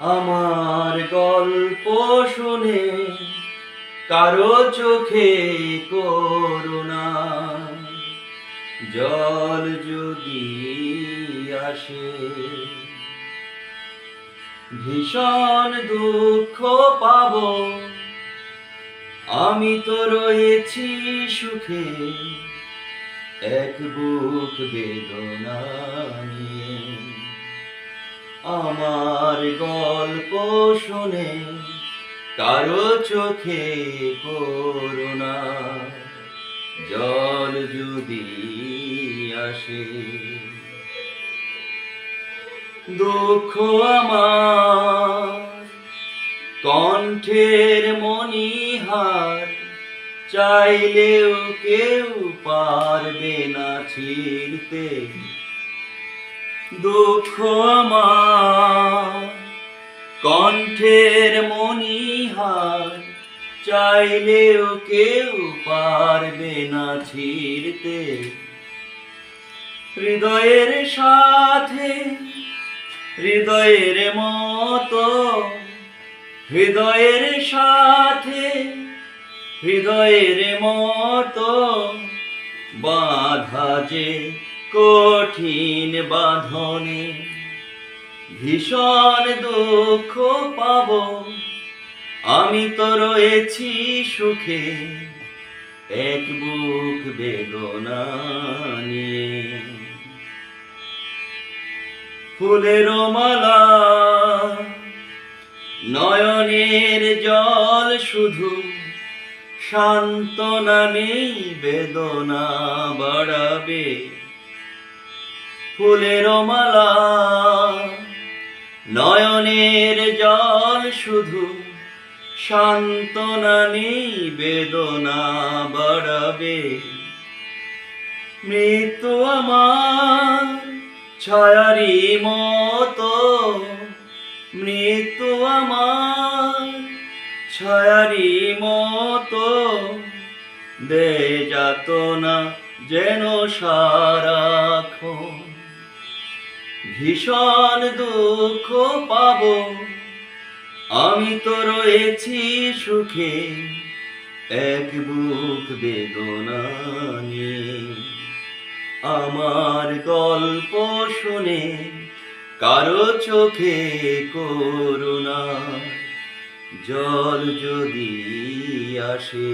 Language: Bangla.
আমার গল্প শুনে কারও চোখে করুণা। জল যদি আসে, ভীষণ দুঃখ পাব। আমি তো রয়েছি সুখে, এক বুক বেদনা আমার গল্প শুনে কারও চোখে করুণা, জল যদি আসে। দুঃখ আমার কণ্ঠের মনিহার চাইলেও কেউ পারবে না ছিড়তে। দুঃখ আমার। কণ্ঠের মণিহার চাইলেও কেউ পারবে না ছিড়তে। হৃদয়ের সাথে, হৃদয়ের মতো, হৃদয়ের সাথে, হৃদয়ের মতো বাধা যে কঠিন বাঁধনে ভীষণ দুঃখ পাব। আমি তো রয়েছি সুখে এক বুক বেদনা নিয়ে। ফুলের মালা নয়নের জল শুধু সান্ত্বনা নেই, বেদনা বাড়াবে। ফুলের মালা। নয়নের জল শুধু সান্ত্বনা বেদনা বাড়াবে। মৃত্যু আমার ছায়ারি মতো। মৃত্যু আমার ছায়ারি মতো। দে যাত না যেন সারাক্ষণ ভীষণ দুঃখ পাব। আমি তো রয়েছি সুখে, এক বুক বেদনা আমার গল্প শুনে কারও চোখে করুণা, জল যদি আসে।